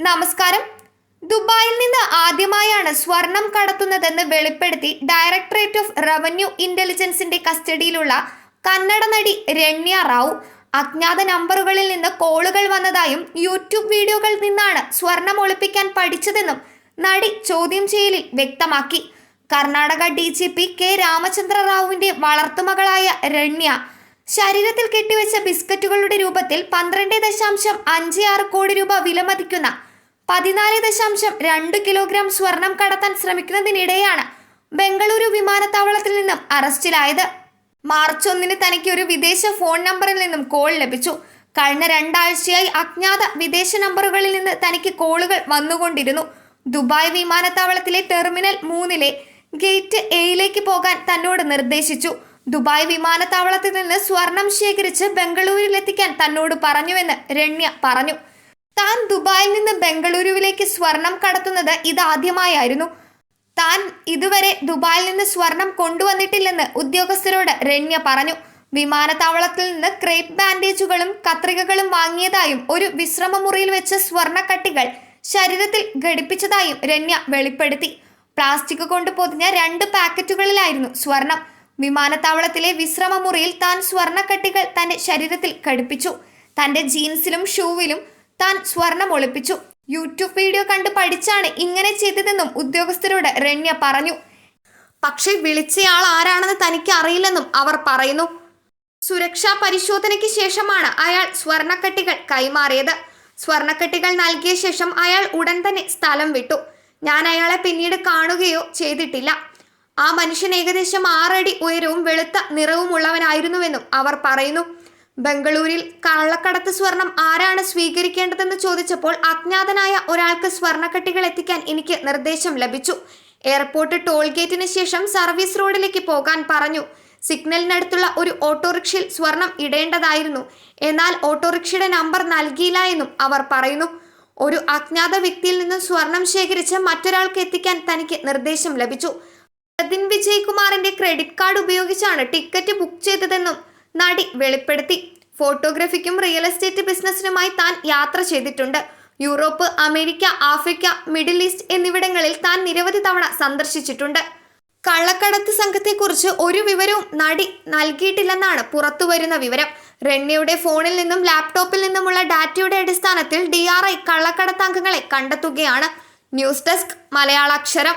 നമസ്കാരം. ദുബായിൽ നിന്ന് ആദ്യമായാണ് സ്വർണം കടത്തുന്നതെന്ന് വെളിപ്പെടുത്തി ഡയറക്ടറേറ്റ് ഓഫ് റവന്യൂ ഇന്റലിജൻസിന്റെ കസ്റ്റഡിയിലുള്ള കന്നഡ നടി രണ്യ റാവു. അജ്ഞാത നമ്പറുകളിൽ നിന്ന് കോളുകൾ വന്നതായും യൂട്യൂബ് വീഡിയോകളിൽ നിന്നാണ് സ്വർണം ഒളിപ്പിക്കാൻ പഠിച്ചതെന്നും നടി ചോദ്യം ചെയ്യലിൽ വ്യക്തമാക്കി. Karnataka D G P K Ramachandra റാവുവിന്റെ വളർത്തുമകളായ രണ്യ ശരീരത്തിൽ കെട്ടിവെച്ച ബിസ്ക്കറ്റുകളുടെ രൂപത്തിൽ പന്ത്രണ്ട് ദശാംശം അഞ്ച് ആറ് കോടി രൂപ വിലമതിക്കുന്ന പതിനാല് ദശാംശം രണ്ട് കിലോഗ്രാം സ്വർണം കടത്താൻ ശ്രമിക്കുന്നതിനിടെയാണ് ബംഗളൂരു വിമാനത്താവളത്തിൽ നിന്നും അറസ്റ്റിലായത്. മാർച്ച് ഒന്നിന് തനിക്ക് ഒരു വിദേശ ഫോൺ നമ്പറിൽ നിന്നും കോൾ ലഭിച്ചു. കഴിഞ്ഞ രണ്ടാഴ്ചയായി അജ്ഞാത വിദേശ നമ്പറുകളിൽ നിന്ന് തനിക്ക് കോളുകൾ വന്നുകൊണ്ടിരുന്നു. ദുബായ് വിമാനത്താവളത്തിലെ ടെർമിനൽ മൂന്നിലെ ഗേറ്റ് എയിലേക്ക് പോകാൻ തന്നോട് നിർദ്ദേശിച്ചു. ദുബായ് വിമാനത്താവളത്തിൽ നിന്ന് സ്വർണം ശേഖരിച്ച് ബംഗളൂരിലെത്തിക്കാൻ തന്നോട് പറഞ്ഞുവെന്ന് രണ്യ പറഞ്ഞു. താൻ ദുബായിൽ നിന്ന് ബംഗളൂരുവിലേക്ക് സ്വർണം കടത്തുന്നത് ഇതാദ്യമായായിരുന്നു. താൻ ഇതുവരെ ദുബായിൽ നിന്ന് സ്വർണം കൊണ്ടുവന്നിട്ടില്ലെന്ന് ഉദ്യോഗസ്ഥരോട് രണ്യ പറഞ്ഞു. വിമാനത്താവളത്തിൽ നിന്ന് ക്രേപ്പ് ബാൻഡേജുകളും കത്രികകളും വാങ്ങിയതായും ഒരു വിശ്രമമുറിയിൽ വെച്ച് സ്വർണക്കട്ടികൾ ശരീരത്തിൽ ഘടിപ്പിച്ചതായും രണ്യ വെളിപ്പെടുത്തി. പ്ലാസ്റ്റിക് കൊണ്ട് പൊതിഞ്ഞ രണ്ട് പാക്കറ്റുകളിലായിരുന്നു സ്വർണം. വിമാനത്താവളത്തിലെ വിശ്രമമുറിയിൽ താൻ സ്വർണക്കട്ടികൾ തന്റെ ശരീരത്തിൽ ഘടിപ്പിച്ചു. തന്റെ ജീൻസിലും ഷൂവിലും താൻ സ്വർണം ഒളിപ്പിച്ചു. യൂട്യൂബ് വീഡിയോ കണ്ട് പഠിച്ചാണ് ഇങ്ങനെ ചെയ്തതെന്നും ഉദ്യോഗസ്ഥരോട് രണ്യ പറഞ്ഞു. പക്ഷേ വിളിച്ചയാൾ ആരാണെന്ന് തനിക്ക് അറിയില്ലെന്നും അവർ പറയുന്നു. സുരക്ഷാ പരിശോധനയ്ക്ക് ശേഷമാണ് അയാൾ സ്വർണക്കെട്ടികൾ കൈമാറിയത്. സ്വർണക്കെട്ടികൾ നൽകിയ ശേഷം അയാൾ ഉടൻ തന്നെ സ്ഥലം വിട്ടു. ഞാൻ അയാളെ പിന്നീട് കാണുകയോ ചെയ്തിട്ടില്ല. ആ മനുഷ്യൻ ഏകദേശം ആറടി ഉയരവും വെളുത്ത നിറവുമുള്ളവനായിരുന്നുവെന്നും അവർ പറയുന്നു. ബംഗളൂരിൽ കള്ളക്കടത്ത് സ്വർണം ആരാണ് സ്വീകരിക്കേണ്ടതെന്ന് ചോദിച്ചപ്പോൾ അജ്ഞാതനായ ഒരാൾക്ക് സ്വർണക്കട്ടികൾ എത്തിക്കാൻ എനിക്ക് നിർദ്ദേശം ലഭിച്ചു. എയർപോർട്ട് ടോൾ ഗേറ്റിന് ശേഷം സർവീസ് റോഡിലേക്ക് പോകാൻ പറഞ്ഞു. സിഗ്നലിനടുത്തുള്ള ഒരു ഓട്ടോറിക്ഷയിൽ സ്വർണം ഇടേണ്ടതായിരുന്നു. എന്നാൽ ഓട്ടോറിക്ഷയുടെ നമ്പർ നൽകിയില്ല എന്നും അവർ പറയുന്നു. ഒരു അജ്ഞാത വ്യക്തിയിൽ നിന്നും സ്വർണം ശേഖരിച്ച് മറ്റൊരാൾക്ക് എത്തിക്കാൻ തനിക്ക് നിർദ്ദേശം ലഭിച്ചു. പ്രതിൻ വിജയ്കുമാറിന്റെ ക്രെഡിറ്റ് കാർഡ് ഉപയോഗിച്ചാണ് ടിക്കറ്റ് ബുക്ക് ചെയ്തതെന്നും നടി വെളിപ്പെടുത്തി. ഫോട്ടോഗ്രാഫിക്കും റിയൽ എസ്റ്റേറ്റ് ബിസിനസ്സിനുമായി താൻ യാത്ര ചെയ്തിട്ടുണ്ട്. Europe America Africa Middle East എന്നിവിടങ്ങളിൽ താൻ നിരവധി തവണ സന്ദർശിച്ചിട്ടുണ്ട്. കള്ളക്കടത്ത് സംഘത്തെക്കുറിച്ച് ഒരു വിവരവും നടി നൽകിയിട്ടില്ലെന്നാണ് പുറത്തുവരുന്ന വിവരം. റെന്നയുടെ ഫോണിൽ നിന്നും ലാപ്ടോപ്പിൽ നിന്നുമുള്ള ഡാറ്റയുടെ അടിസ്ഥാനത്തിൽ ഡി ആർ ഐ കള്ളക്കടത്ത് അംഗങ്ങളെ കണ്ടെത്തുകയാണ്. News desk Malayalaksharam.